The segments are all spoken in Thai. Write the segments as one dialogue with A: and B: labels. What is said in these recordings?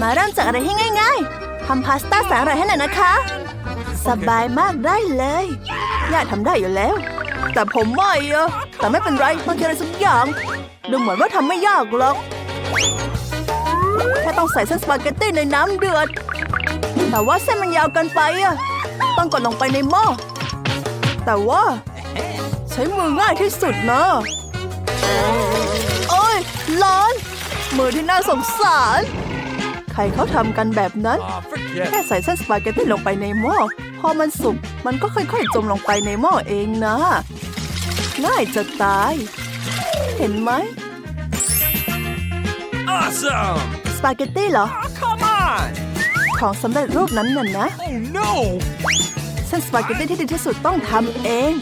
A: มาเริ่มจากอะไรที่ง่าย ๆทำพาสต้าสนอร่อยให้หน่อยนะคะ สบายมากได้เลยย่าทำได้อยู่แล้ว แต่ผมไม่อะแต่ไม่เป็นไรมันคืออะไรสักอย่างดูเหมือนว่าทำไม่ยากหรอกแค่ต้องใส่เส้นสปาเกตตี้ในน้ำเดือด แต่ว่าเส้นมันยาวเกินไปอะต้องกดลงไปในหม้อแต่ว่าใช้มือง่ายที่สุดนะโอ้ยร้อน มือที่น่าสงสาร ใครเขาทำกันแบบนั้น
B: Aw, forget
A: แค่ใส่เส้นสปาเกตตี้ลงไปในหม้อ พอมันสุก มันก็ค่อยๆ จมลงไปในหม้อเองนะ ง่ายจะตาย เห็นไหม
B: Awesome!
A: สปาเกตตี้เหรอ
B: Oh, come on!
A: ของสำเร็จรูปนั้นน่ะนะ
B: Oh, no!
A: เส้นสปาเกตตี้ที่ดีที่สุดต้องทำเอง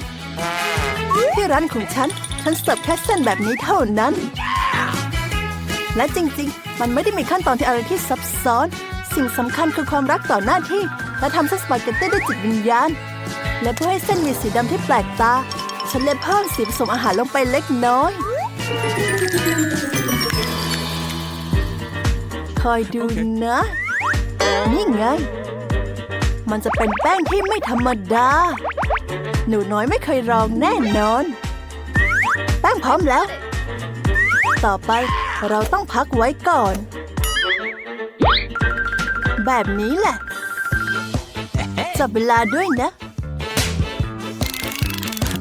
A: ที่ร้านของฉัน ฉันเสิร์ฟแค่เส้นแบบนี้เท่านั้น และจริง ๆ มันไม่ได้มีขั้นตอนที่อะไรที่ซับซ้อน สิ่งสำคัญคือความรักต่อหน้าที่ และทำเส้นสปาเกตตี้ด้วยจิตวิญญาณ และเพื่อให้เส้นมีสีดำที่แปลกตา ฉันเลยเพิ่มสีผสมอาหารลงไปเล็กน้อย คอยดูนะ นี่ไง มันจะเป็นแป้งที่ไม่ธรรมดา หนูน้อยไม่เคยลองแน่นอน แป้งพร้อมแล้ว ต่อไป เราต้องพักไว้ก่อน แบบนี้แหละ จับเวลาด้วยนะ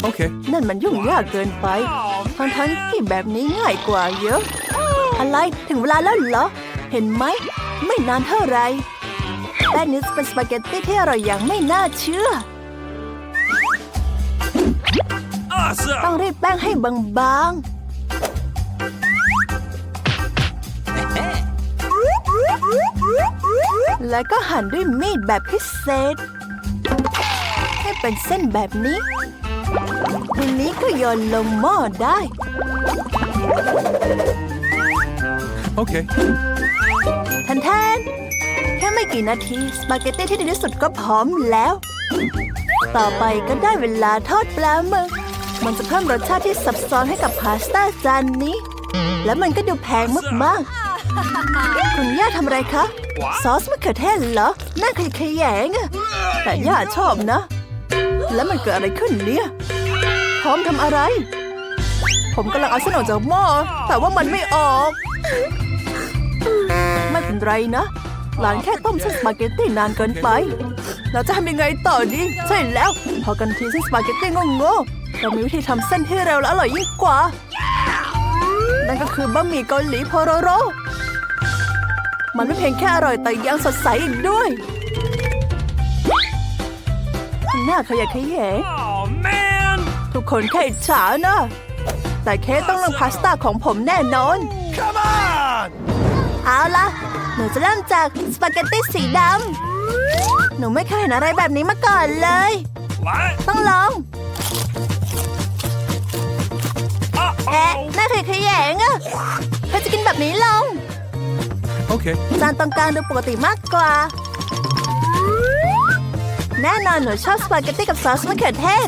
B: Okay.
A: นั่นมันยุ่งยากเกินไปทั้งทั้งๆที่แบบนี้ง่ายกว่าเยอะ อะไรถึงเวลาแล้วเหรอ เห็นไหม ไม่นานเท่าไหรแป้งนี้จะเป็นสปาเกตตี้ที่อร่อยอย่างไม่น่าเชื่อ
B: Awesome!
A: ต้องรีดแป้งให้บางๆ แล้วก็หั่นด้วยมีดแบบพิเศษ ให้เป็นเส้นแบบนี้ทีนี้ก็โยนลงหม้อได้
B: Okay.
A: ทันทนแค่ไม่กี่นาที สปาเกตตี้ที่ดีที่สุดก็พร้อมแล้ว ต่อไปก็ได้เวลาทอดปลาหมึกมันจะเพิ่มรสชาติที่ซับซ้อนให้กับพาสต้าจานนี้ และมันก็ดูแพงมากๆ คุณย่าทำอะไรคะ ซอสมะเขือเทศเหรอน่าขยขยงอะแต่ย่าชอบนะ แล้วมันเกิดอะไรขึ้นเนี่ย พร้อมทำอะไร ผมกำลังเอาเส้นออกจากหม้อ แต่ว่ามันไม่ออก ไม่เป็นไรนะ หลานแค่ต้มเส้นสปาเกตตี้นานเกินไป เราจะทำยังไงต่อดี ใช่แล้ว พอกันทีเส้นสปาเกตตี้งงๆเรามีวิธีทำเส้นที่เร็วและอร่อยยิ่งกว่า นั่นก็คือบะหมี่เกาหลีโพโรโร มันไม่เพียงแค่อร่อยแต่ยังสดใสอีกด้วยน่าขยะแขยง
B: Oh, man!
A: ทุกคนแค่อิจฉานะแต่เคสต้องเลือกพาสต้าของผมแน่นอน
B: Come on!
A: เอาล่ะหนูจะเริ่มจากสปาเกตตี้สีดำ หนูไม่เคยเห็นอะไรแบบนี้มาก่อนเลย
B: What?
A: ต้องลองแอะ
B: Uh-oh!
A: น่าขยะแขยงอะเธอจะกินแบบนี้ลอง
B: Okay.
A: จานตรงกลางดูปกติมากกว่า แน่นอนหนูชอบสปาเกตตี้กับซอสมะเขือเทศ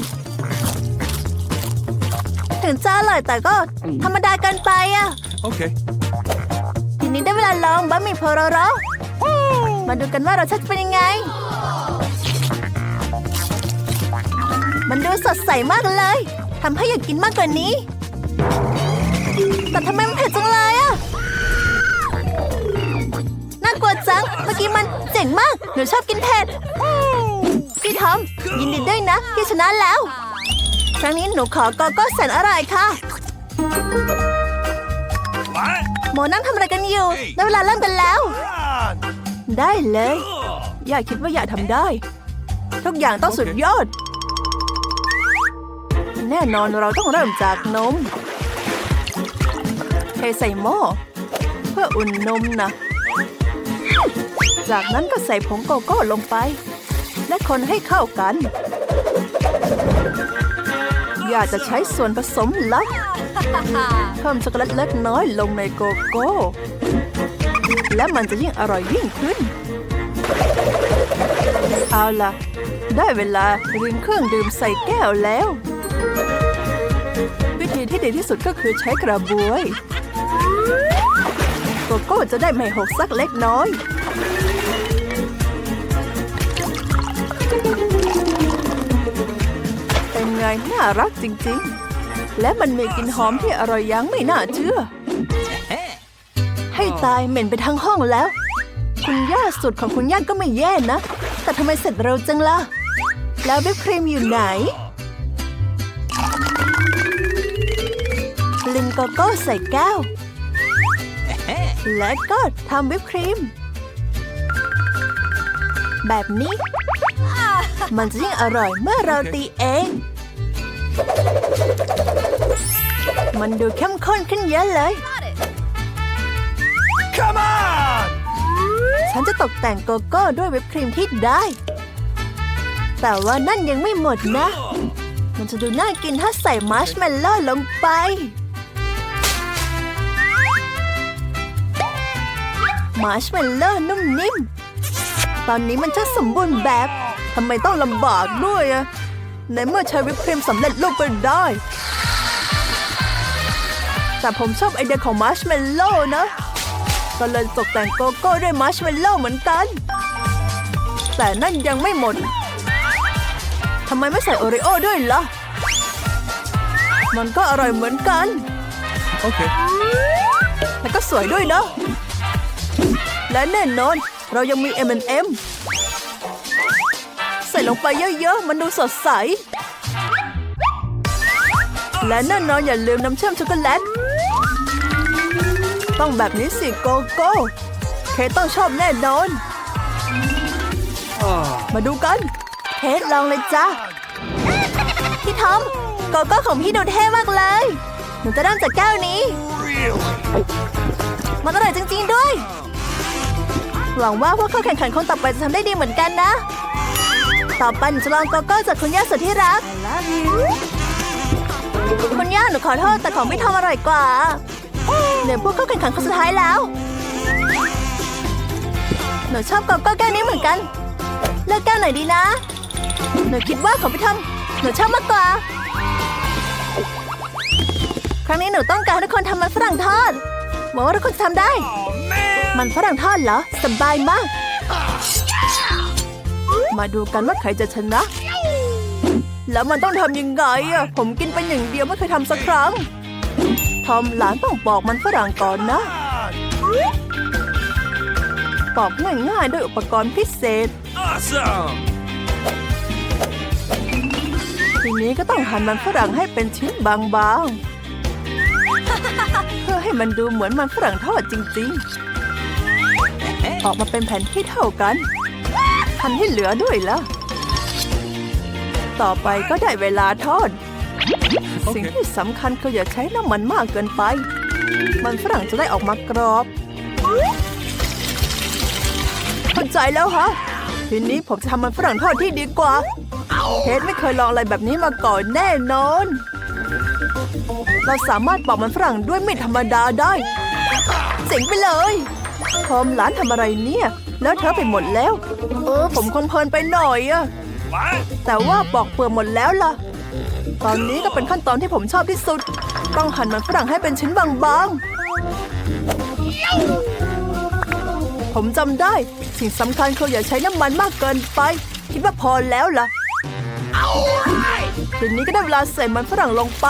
A: ถึงจะอร่อยแต่ก็ธรรมดาเกินไปอะ
B: Okay.
A: ทีนี้ได้เวลาลองบะหมี่โพโรโรมาดูกันว่ารสชาติจะเป็นยังไง มันดูสดใสมากเลยทำให้อยากกินมากกว่านี้ แต่ทำไมมันเผ็ดจังเลยอะน่ากลัวจัง เมื่อกี้มันเจ๋งมาก หนูชอบกินเผ็ด พี่ทอม ยินดีด้วยนะ ที่ชนะแล้ว ครั้งนี้หนูขอโกโก้แสนอร่อยค่ะ
B: What?
A: โมนั่งทำอะไรกันอยู่ ได้เวลาเริ่มกันแล้ว
B: Come
A: ได้เลย
B: on!
A: อย่าคิดว่าอย่าทำได้ ทุกอย่างต้องสุดยอด แน่นอนเราต้องเริ่มจากนมเทใส่หม้อเพื่ออุ่นนมนะ จากนั้นก็ใส่ผงโกโก้ลงไป และคนให้เข้ากัน อยากจะใช้ส่วนผสมลับเพิ่มช็อกโกแลตเล็กน้อยลงในโกโก้ และมันจะยิ่งอร่อยยิ่งขึ้น เอาล่ะ ได้เวลารินเครื่องดื่มใส่แก้วแล้ว วิธีที่ดีที่สุดก็คือใช้กระบวยโกโก้ษจะได้ไม่หกสักเล็กน้อย ไงน่ารักจริงๆ และมันมีกลิ่นหอมที่อร่อยยังไม่น่าเชื่อ ให้ตายเหม็นไปทั้งห้องแล้ว คุณย่าสุดของคุณย่าก็ไม่แย่นะ แต่ทำไมเสร็จเร็วจังล่ะ แล้ววิปครีมอยู่ไหนลินโกโก้ใส่แก้ว และก็ทำวิปครีม แบบนี้ มันจะยิ่งอร่อยเมื่อเราตีเอง มันดูเข้มข้นขึ้นเยอะเลย
B: Come on!
A: ฉันจะตกแต่งโกโก้ด้วยวิปครีมที่ได้ แต่ว่านั่นยังไม่หมดนะ มันจะดูน่ากินถ้าใส่มาร์ชเมลโล่ลงไป มาร์ชเมลโล่นุ่มนิ่ม ตอนนี้มันช่างสมบูรณ์แบบ ทำไมต้องลำบากด้วยอะ ในเมื่อใช้วิปครีมสำเร็จรูปไปได้ แต่ผมชอบไอเดียของมาร์ชเมลโล่นะ ก็เลยตกแต่งโกโก้ด้วยมาร์ชเมลโล่เหมือนกัน แต่นั่นยังไม่หมด ทำไมไม่ใส่โอริโอ้ด้วยล่ะ มันก็อร่อยเหมือนกัน
B: Okay.
A: และก็สวยด้วยนะ และแน่นอน เรายังมี M&M ใส่ลงไปเยอะๆ มันดูสดใส และแน่นอนอย่าลืมน้ำเชื่อมช็อกโกแลต ต้องแบบนี้สิโกโก้ เคต้องชอบแน่นอน มาดูกัน เคลองเลยจ้าพี่ทอมโกโก้ของพี่ดูเท่มากเลย หนูจะเริ่มจากแก้วนี้ มันอร่อยจริงๆด้วย หวังว่าพวกเขาแข่งขันคนต่อไปจะทำได้ดีเหมือนกันนะ ต่อไปหนูจะลองโกโก้จากคุณย่าสุดที่รัก คุณย่าหนูขอโทษแต่ของพี่ทอมอร่อยกว่าเดี๋ยวพวกเขาแข่งขันคนสุดท้ายแล้ว หนูชอบโกโก้แก้วนี้เหมือนกัน เลือกแก้วไหนดีนะ หนูคิดว่าของพี่ทอมหนูชอบมากกว่า ครั้งนี้หนูต้องการให้ทุกคนทำมันฝรั่งทอดหวังว่าทุกคนจะทำได้
B: Oh, man!
A: มันฝรั่งทอดเหรอ สบายมาก มาดูกันว่าใครจะชนะ แล้วมันต้องทำยังไงอะ ผมกินไปอย่งเดียวไม่เคยทำสักครั้ง ทอมหลานต้องปอกมันฝรั่งก่อนนะ ปอกง่ายๆด้วยอุปกรณ์พิเศษ
B: Awesome!
A: ทีนี้ก็ต้องหั่นมันฝรั่งให้เป็นชิ้นบางๆ เพื่อให้มันดูเหมือนมันฝรั่งทอดจริงๆ ออกมาเป็นแผ่นที่เท่ากัน หั่นให้เหลือด้วยล่ะต่อไปก็ได้เวลาทอด สิ่งที่สำคัญคืออย่าใช้น้ำมันมากเกินไป มันฝรั่งจะได้ออกมากรอบเข้าใจแล้วฮะ ทีนี้ผมจะทำมันฝรั่งทอดที่ดีกว่าเคทไม่เคยลองอะไรแบบนี้มาก่อนแน่นอน เราสามารถปอกมันฝรั่งด้วยมีดธรรมดาได้ เจ๋งไปเลยทอมหลานทำอะไรเนี่ย แล้วเธอไปหมดแล้ว เออ ผมคงเพลินไปหน่อยอะ
B: What?
A: แต่ว่าปอกเปลือกหมดแล้วล่ะ ตอนนี้ก็เป็นขั้นตอนที่ผมชอบที่สุด ต้องหั่นมันฝรั่งให้เป็นชิ้นบางๆ ผมจำได้ สิ่งสำคัญคืออย่าใช้น้ำมันมากเกินไป คิดว่าพอแล้วล่ะทีนี้ก็ได้เวลาใส่มันฝรั่งลงไป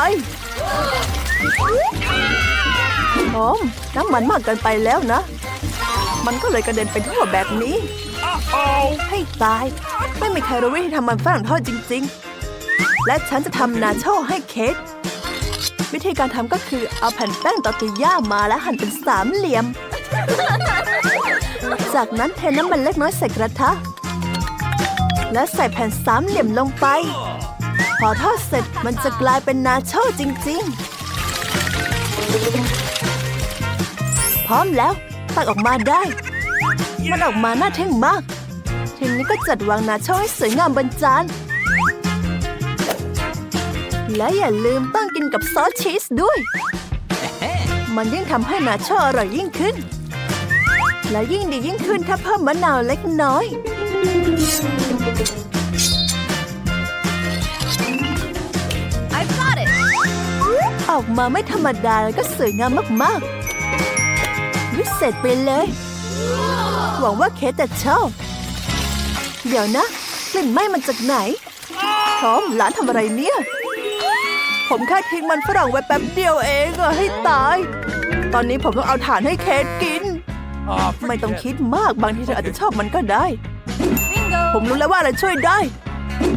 A: โอมน้ำมันมากเกินไปแล้วนะ มันก็เลยกระเด็นไปทั่วแบบนี้
B: Uh-oh!
A: ให้ตาย ไม่มีใครรู้วิธีทำมันฝรั่งทอดจริง ๆ และฉันจะทำนาโชให้เคทวิธีการทำก็คือเอาแผ่นแป้งตอร์ติย่ามาและหั่นเป็นสามเหลี่ยม จากนั้นเทน้ำมันเล็กน้อยใส่กระทะ และใส่แผ่นสามเหลี่ยมลงไป พอทอดเสร็จมันจะกลายเป็นนาโชจริง ๆ พร้อมแล้ว ตักออกมาได้ มันออกมาน่าทึ่งมาก ทีนี้ก็จัดวางนาโชให้สวยงามบนจาน และอย่าลืมต้องกินกับซอสชีสด้วย มันยิ่งทำให้นาโชอร่อยยิ่งขึ้น และยิ่งดียิ่งขึ้นถ้าเพิ่มมะนาวเล็กน้อย
C: I've got it.
A: ออกมาไม่ธรรมดาแล้วก็สวยงามมากๆ วิเศษไปเลย หวังว่าเคสจะชอบ เดี๋ยวนะกลิ่นไหม้มันจากไหนพร้อมหลานทำอะไรเนี่ย ผมแค่ทิ้งมันฝรั่งไว้แป๊บเดียวเองอะให้ตาย ตอนนี้ผมต้องเอาถ่านให้เคสกิน
B: Oh,
A: ไม่ต้อง
B: forget
A: คิดมากบางทีเธออาจจะชอบมันก็ได้
C: Bingo.
A: ผมรู้แล้วว่าอะไรช่วยได้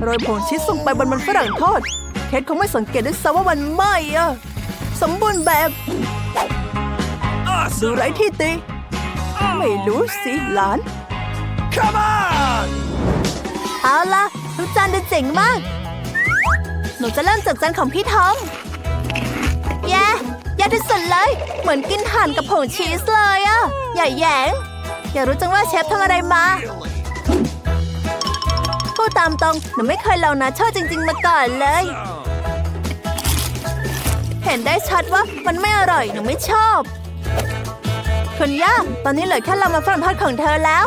A: โรยผงชีสลงไปบนมันฝรั่งทอด เคสคงไม่สังเกตด้วยซ้ำว่ามันไหม้อะสมบูรณ์แบบ ดู
B: Awesome.
A: ไร้ที่ติ ไม่รู้สิหลาน
B: Come on.
A: เอาล่ะทุกจานดูเจ๋งมาก หนูจะเริ่มจากจานของพี่ทอมแย่แย่ที่สุดเลย เหมือนกินห่านกับผงชีสเลยอะอย่าแหยง อยากรู้จังว่าเชฟทำอะไรมาพูดตามตรงหนูไม่เคยลองนาโชจริง ๆ มาก่อนเลย เห็นได้ชัดว่ามันไม่อร่อยหนูไม่ชอบ คุณย่าตอนนี้เหลือแค่ลำมาฝรั่งทอดของเธอแล้ว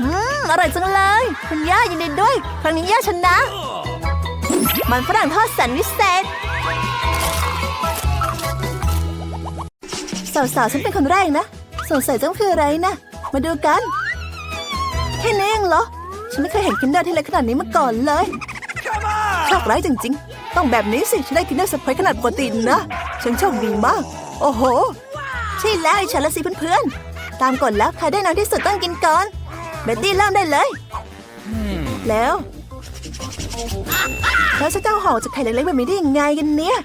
A: อืม อร่อยจังเลย คุณย่ายินดีด้วย ครั้งนี้ย่าชนะ มันฝรั่งทอดแสนวิเศษสาวๆฉันเป็นคนแรกนะ สงสัยต้องคืออะไรนะ มาดูกัน แค่นี้เองเหรอ ฉันไม่เคยเห็นคินเดอร์ที่เล็กขนาดนี้มาก่อนเลย
B: Come on.
A: โชคร้ายจริงๆ ต้องแบบนี้สิฉันได้กินได้สไปขนาดปกตินะ ฉันโชคดีมาก โอ้โห ใช่แล้วไอฉันละสิเพื่อนๆ ตามกฎแล้วใครได้น้อยที่สุดต้องกินก่อน เบตตี้เริ่มได้เลย แล้วแล้วฉันจะเอาห่อจากไข่เล็กๆแบบนี้ได้ยังไงกันเนี่ย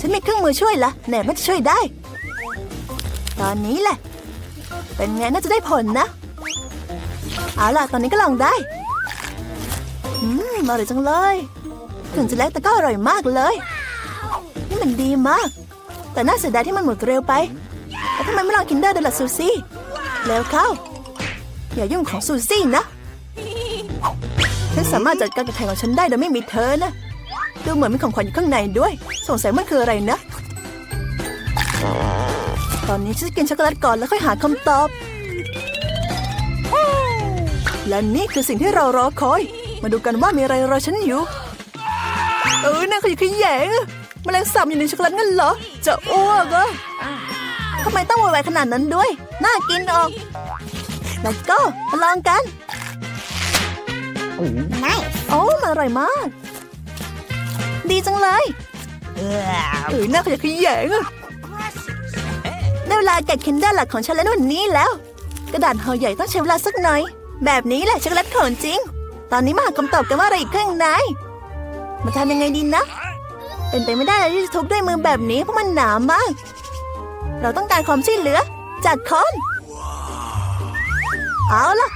A: ฉันมีเครื่องมือช่วยละแหนมันจะช่วยได้ ตอนนี้แหละ เป็นไงน่าจะได้ผลนะ เอาล่ะ ตอนนี้ก็ลองได้ อืมอร่อยจังเลย ถึงจะเล็กแต่ก็อร่อยมากเลย นี่มันดีมาก แต่น่าเสียดายที่มันหมดเร็วไปแล้วทำไมไม่ลองคินเดอร์เดล่ะซูซี่แล้วเข้า อย่ายุ่งของซูซี่นะ ฉันสามารถจัดการกับไข่ของฉันได้โดยไม่มีเธอนะ ดูเหมือนมีของขวัญอยู่ข้างในด้วย สงสัยมันคืออะไรนะ ตอนนี้ฉันจะกินช็อกโกแลตก่อนแล้วค่อยหาคำตอบ และนี่คือสิ่งที่เรารอคอย มาดูกันว่ามีอะไรรอฉันอยู่ เออน่าขยะแขยงอะแมลงสาบอยู่ในช็อกโกแลตงั้นเหรอ จะอ้วกอะทำไมต้องโวยวายขนาดนั้นด้วย น่ากินออกแล้วก็มาลองกันโอ้มันอร่อยมาก ดีจังเลยเออน่าขยะแขยงอะได้เวลาแกะเคนเดอร์หลักของฉันแล้ววันนี้แล้ว กระดาษห่อใหญ่ต้องใช้เวลาสักหน่อย แบบนี้แหละช็อกโกแลตของจริง ตอนนี้มาหาคำตอบกันว่าอะไรอีกข้างใน มาทำยังไงดีนะ เป็นไปไม่ได้เลยที่จะทุบด้วยมือแบบนี้เพราะมันหนามาก เราต้องการความช่วยเหลือ จากคอน เอาล่ะ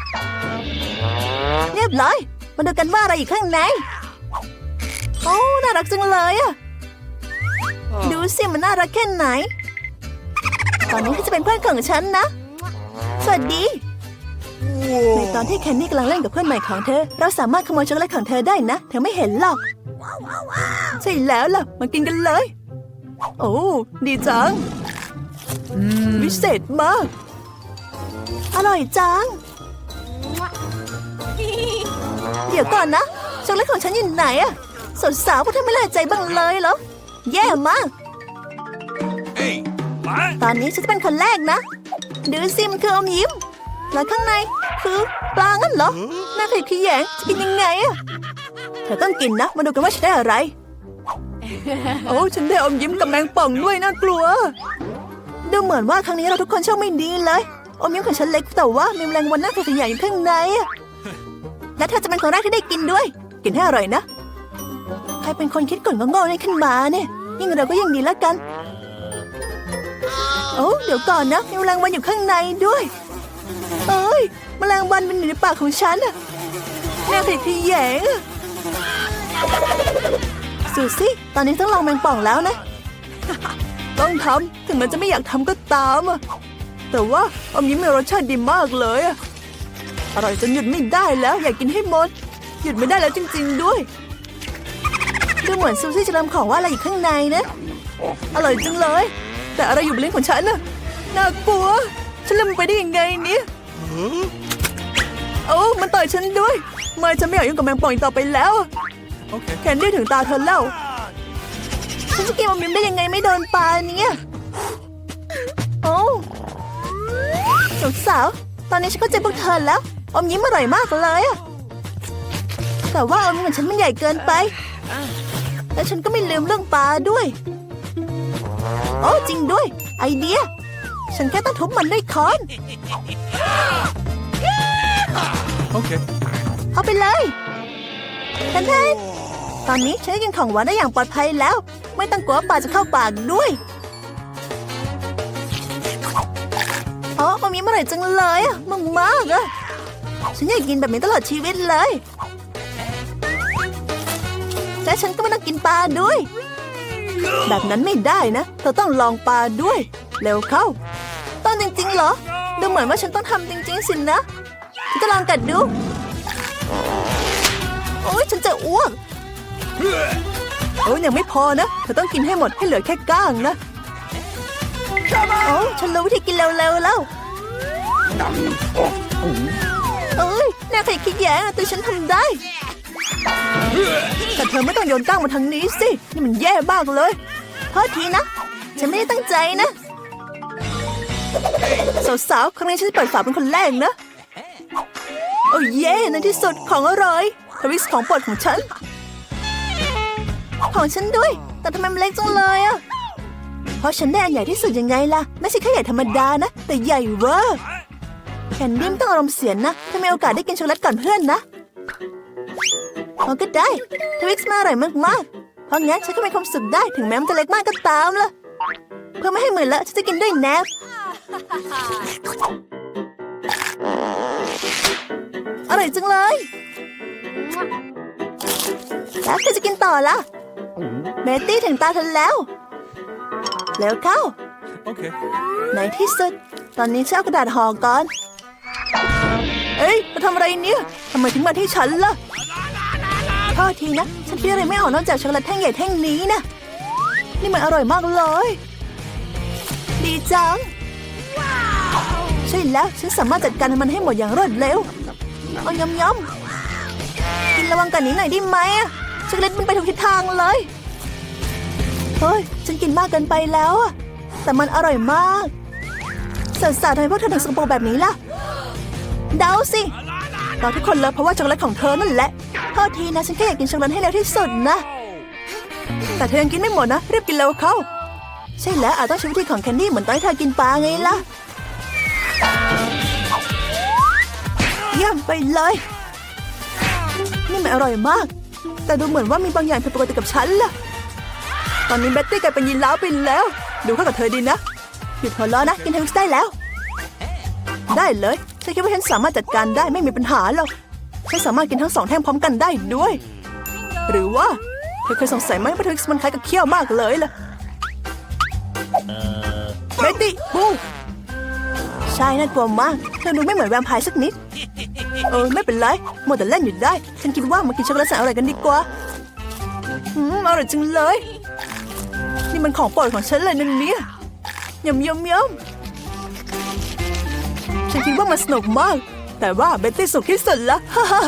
A: เรียบร้อย มาดูกันว่าอะไรอยู่ข้างใน โอ้ น่ารักจังเลยอะดูสิมันน่ารักแค่ไหน ตอนนี้ก็จะเป็นเพื่อนของฉันนะ สวัสดี ในตอนที่แคนนี่กำลังเล่นกับเพื่อนใหม่ของเธอ เราสามารถขโมยช็อกโกแลตของเธอได้นะ เธอไม่เห็นหรอก ใช่แล้วล่ะ มากินกันเลย โอ้ ดีจัง วิเศษมาก อร่อยจัง เดี๋ยวก่อนนะ ช็อกโกแลตของฉันอยู่ไหนอะสาวๆพวกเธอไม่ละใจบ้างเลยเหรอ แย่มาก
B: Hey. What?
A: ตอนนี้ฉันจะเป็นคนแรกนะ ดูสิมันคืออมยิ้ม แล้วข้างในคือปลางั้นเหรอน่าขยะแขยงจะกินยังไงอะเธอต้องกินนะ มาดูกันว่าฉันได้อะไร โอ้ฉันได้อมยิ้มกับแมงป่องด้วยน่ากลัว ดูเหมือนว่าครั้งนี้เราทุกคนโชคไม่ดีเลยอมยิ้มของฉันเล็กแต่ว่ามีแมลงวันน่าขยะแขยงอยู่ข้างในอะและเธอจะเป็นคนแรกที่ได้กินด้วย กินให้อร่อยนะ ใครเป็นคนคิดกลงงๆนี่ขึ้นมาเนี่ย ยิ่งเราก็ยิ่งดีแล้วกัน โอ้เดี๋ยวก่อนนะมีแมลงวันอยู่ข้างในด้วย เอ้ยแมลงวันมันอยู่ในปากของฉันอะแม่ขยะแยงสูสิตอนนี้ต้องลองแมงป่องแล้วนะ ต้องทำถึงมันจะไม่อยากทำก็ตามอะแต่ว่าอมยิ้มมีรสชาติดีมากเลยอะอร่อยจนหยุดไม่ได้แล้วอยากกินให้หมด หยุดไม่ได้แล้วจริง ๆ ด้วยดูเหมือนซูซี่จะรำของว่าอะไรอยู่ข้างในนะ อร่อยจังเลย แต่อะไรอยู่บนลิ้นของฉันน่ะน่ากลัว ฉันลืมไปได้ยังไงเนี่ย โอ้มันต่อยฉันด้วย ไม่ฉันไม่อยากยุ่งกับแมงป่องอีกต่อไปแล้วแคนดี้ถึงตาเธอแล้วฉันจะกินอมยิ้มได้ยังไงไม่โดนปลาเนี่ยโอ้สาวๆตอนนี้ฉันก็เจอพวกเธอแล้ว อมยิ้มอร่อยมากเลยอะแต่ว่าอมยิ้มของฉันมันใหญ่เกินไป และฉันก็ไม่ลืมเรื่องปลาด้วย โอ้จริงด้วย ไอเดีย ฉันแค่ต้องทุบมันด้วยค้อน
B: Okay.
A: เอาไปเลยทันทันตอนนี้ฉันได้กินของหวานได้อย่างปลอดภัยแล้ว ไม่ต้องกลัวว่าปลาจะเข้าปากด้วยอ๋อมันมีเมื่อไหร่จังเลยอะมากมากๆอะฉันอยากกินแบบนี้ตลอดชีวิตเลย และฉันก็ไม่ต้องกินปลาด้วย แบบนั้นไม่ได้นะ เธอต้องลองปลาด้วย เร็วเข้า ต้องจริงๆเหรอ ดูเหมือนว่าฉันต้องทำจริง ๆ สินะฉันจะลองกัดดู โอ้ยฉันจะอ้วกโอ้ยยังไม่พอนะ เธอต้องกินให้หมดให้เหลือแค่ก้างนะโอ้ฉันรู้วิธีกินเร็วๆแล้วเอ้ยน่าใครคิดแย่อะแต่ฉันทำได้ แต่เธอไม่ต้องโยนก้างมาทางนี้สิ นี่มันแย่มากเลยโทษทีนะ ฉันไม่ได้ตั้งใจนะ สาวๆ ครั้งนี้ฉันจะเปิดฝาเป็นคนแรกนะ โอ้เย่ในที่สุดของอร่อยทวิสของโปรดของฉัน ของฉันด้วย แต่ทำไมมันเล็กจังเลยอะเพราะฉันได้อันใหญ่ที่สุดยังไงล่ะ ไม่ใช่แค่ใหญ่ธรรมดานะ แต่ใหญ่เวอร์แคนดี้ไม่ต้องอารมณ์เสียนะถ้ามีโอกาสได้กินช็อกโกแลตก่อนเพื่อนนะ เอาก็ได้ทวิสมาอร่อยมากๆ เพราะงั้นฉันก็มีความสุขได้ถึงแม้มันจะเล็กมากก็ตามล่ะ เพื่อไม่ให้เหมือนละฉันจะกินด้วยแนบอร่อยจังเลยแล้วใครจะกินต่อล่ะเบตตี้ถึงตาเธอแล้ว แล้วเข้า
B: Okay.
A: ในที่สุด ตอนนี้ฉันเอากระดาษห่อก่อน เอ้ยมาทำอะไรเนี่ยทำไมถึงมาที่ฉันล่ะ โทษทีนะ ฉันคิดอะไรไม่ออกนอกจากช็อกโกแลตแท่งใหญ่แท่งนี้นะ นี่มันอร่อยมากเลย ดีจัง ใช่แล้ว ฉันสามารถจัดการมันให้หมดอย่างรวดเร็ว เอายำยำกินระวังกันนี้หน่อยได้ไหมอะช็อกโกแลตมันไปทุกทิศทางเลย เฮ้ย ฉันกินมากเกินไปแล้วอะแต่มันอร่อยมากสาวๆทำไมพวกเธอถึงสกปรกแบบนี้ล่ะ เดาสิเราทุกคนเลยเพราะว่าช็อกโกแลตของเธอนั่นแหละ โทษทีนะฉันแค่อยากกินช็อกโกแลตให้เร็วที่สุดนะ แต่เธอยังกินไม่หมดนะรีบกินเร็วเข้า ใช่แล้วอาจต้องใช้วิธีของแคนดี้เหมือนตอนที่เธอกินปลาไงล่ะ เยี่ยมไปเลย นี่มันอร่อยมาก แต่ดูเหมือนว่ามีบางอย่างผิดปกติกับฉันล่ะ ตอนนี้เบ็ตตี้กลายเป็นยีนล้าวไปแล้ว ดูเข้ากับเธอดีนะ หยุดหัวเราะนะกินเทวิสได้แล้ว ได้เลยฉันคิดว่าฉันสามารถจัดการได้ไม่มีปัญหาหรอก ฉันสามารถกินทั้งสองแท่งพร้อมกันได้ด้วย หรือว่าเธอเคยสงสัยไหมว่าเทวิสมันคล้ายกับเขี้ยวมากเลยล่ะเบ็ตตี้บูใช่น่ากลัวมาก เธอดูไม่เหมือนแวมไพร์สักนิด เออ ไม่เป็นไรหมดแต่เล่นอยู่ได้ ฉันคิดว่ามากินช็อกโกแลตแสนอร่อยกันดีกว่า อืม อร่อยจังเลย นี่มันของโปรดของฉันเลยนั่นเนี่ยยำยำยำฉันคิดว่ามันสนุกมาก แต่ว่าเบ็นที่สุขที่สุดละฮ่าฮ่า